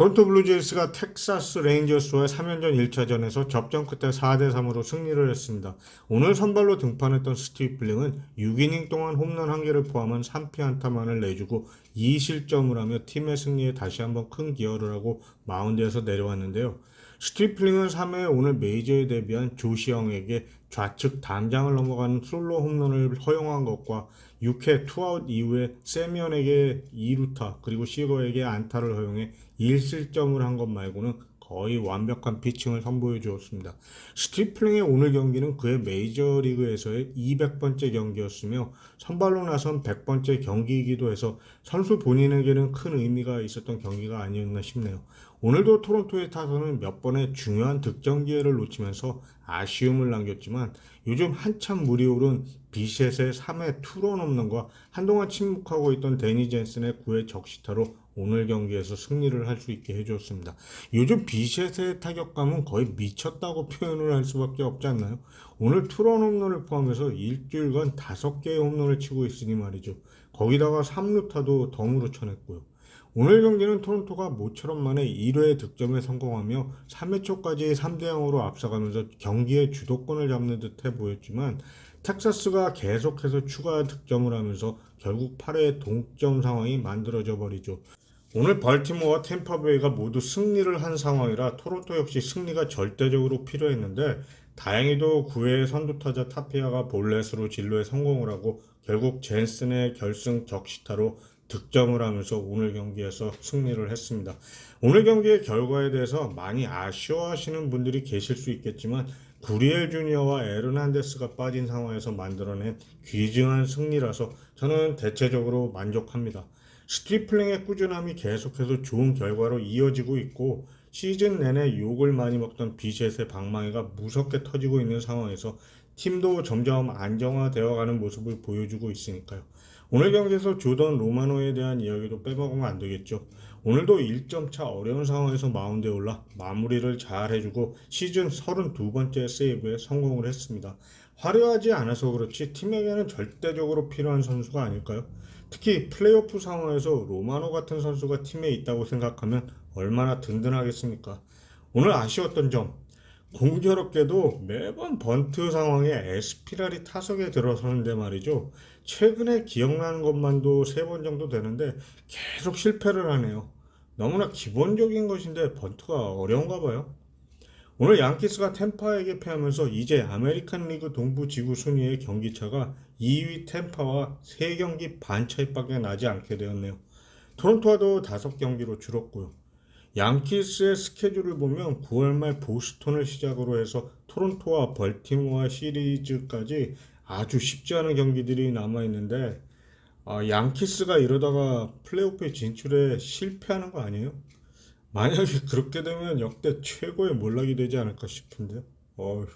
토론토 블루제이스가 텍사스 레인저스와의 3연전 1차전에서 접전 끝에 4대3으로 승리를 했습니다. 오늘 선발로 등판했던 스티브 블링은 6이닝 동안 홈런 1개를 포함한 3피 안타만을 내주고 2실점을 하며 팀의 승리에 다시 한번 큰 기여를 하고 마운드에서 내려왔는데요. 스티브 블링은 3회 오늘 메이저에 데뷔한 조시영에게 좌측 담장을 넘어가는 솔로 홈런을 허용한 것과 6회 투아웃 이후에 세미언에게 2루타 그리고 시거에게 안타를 허용해 1실점을 한 것 말고는 거의 완벽한 피칭을 선보여 주었습니다. 스티플링의 오늘 경기는 그의 메이저리그에서의 200번째 경기였으며 선발로 나선 100번째 경기이기도 해서 선수 본인에게는 큰 의미가 있었던 경기가 아니었나 싶네요. 오늘도 토론토의 타선은 몇 번의 중요한 득점 기회를 놓치면서 아쉬움을 남겼지만 요즘 한참 물이 오른 비셋의 3회 투런 홈런과 한동안 침묵하고 있던 데니 젠슨의 9회 적시타로 오늘 경기에서 승리를 할 수 있게 해주었습니다. 요즘 비셋의 타격감은 거의 미쳤다고 표현을 할 수밖에 없지 않나요? 오늘 투런 홈런을 포함해서 일주일간 5개의 홈런을 치고 있으니 말이죠. 거기다가 3루타도 덤으로 쳐냈고요. 오늘 경기는 토론토가 모처럼 만에 1회 득점에 성공하며 3회 초까지 3대 0으로 앞서가면서 경기의 주도권을 잡는 듯해 보였지만 텍사스가 계속해서 추가 득점을 하면서 결국 8회 동점 상황이 만들어져 버리죠. 오늘 벌티모어와 템파베이가 모두 승리를 한 상황이라 토론토 역시 승리가 절대적으로 필요했는데 다행히도 9회 선두타자 타피아가 볼넷으로 진로에 성공을 하고 결국 젠슨의 결승 적시타로 득점을 하면서 오늘 경기에서 승리를 했습니다. 오늘 경기의 결과에 대해서 많이 아쉬워하시는 분들이 계실 수 있겠지만 구리엘 주니어와 에르난데스가 빠진 상황에서 만들어낸 귀중한 승리라서 저는 대체적으로 만족합니다. 스티플링의 꾸준함이 계속해서 좋은 결과로 이어지고 있고 시즌 내내 욕을 많이 먹던 비셋의 방망이가 무섭게 터지고 있는 상황에서 팀도 점점 안정화되어 가는 모습을 보여주고 있으니까요. 오늘 경기에서 조던 로마노에 대한 이야기도 빼먹으면 안 되겠죠. 오늘도 1점 차 어려운 상황에서 마운드에 올라 마무리를 잘 해주고 시즌 32번째 세이브에 성공을 했습니다. 화려하지 않아서 그렇지 팀에게는 절대적으로 필요한 선수가 아닐까요? 특히 플레이오프 상황에서 로마노 같은 선수가 팀에 있다고 생각하면 얼마나 든든하겠습니까? 오늘 아쉬웠던 점 공교롭게도 매번 번트 상황에 에스피랄이 타석에 들어서는데 말이죠. 최근에 기억나는 것만도 세 번 정도 되는데 계속 실패를 하네요. 너무나 기본적인 것인데 번트가 어려운가 봐요. 오늘 양키스가 템파에게 패하면서 이제 아메리칸 리그 동부 지구 순위의 경기차가 2위 템파와 3경기 반 차이밖에 나지 않게 되었네요. 토론토와도 5경기로 줄었고요. 양키스의 스케줄을 보면 9월 말 보스턴을 시작으로 해서 토론토와 벌티모어 시리즈까지 아주 쉽지 않은 경기들이 남아 있는데 아, 양키스가 이러다가 플레이오프에 진출에 실패하는 거 아니에요? 만약에 그렇게 되면 역대 최고의 몰락이 되지 않을까 싶은데. 어휴.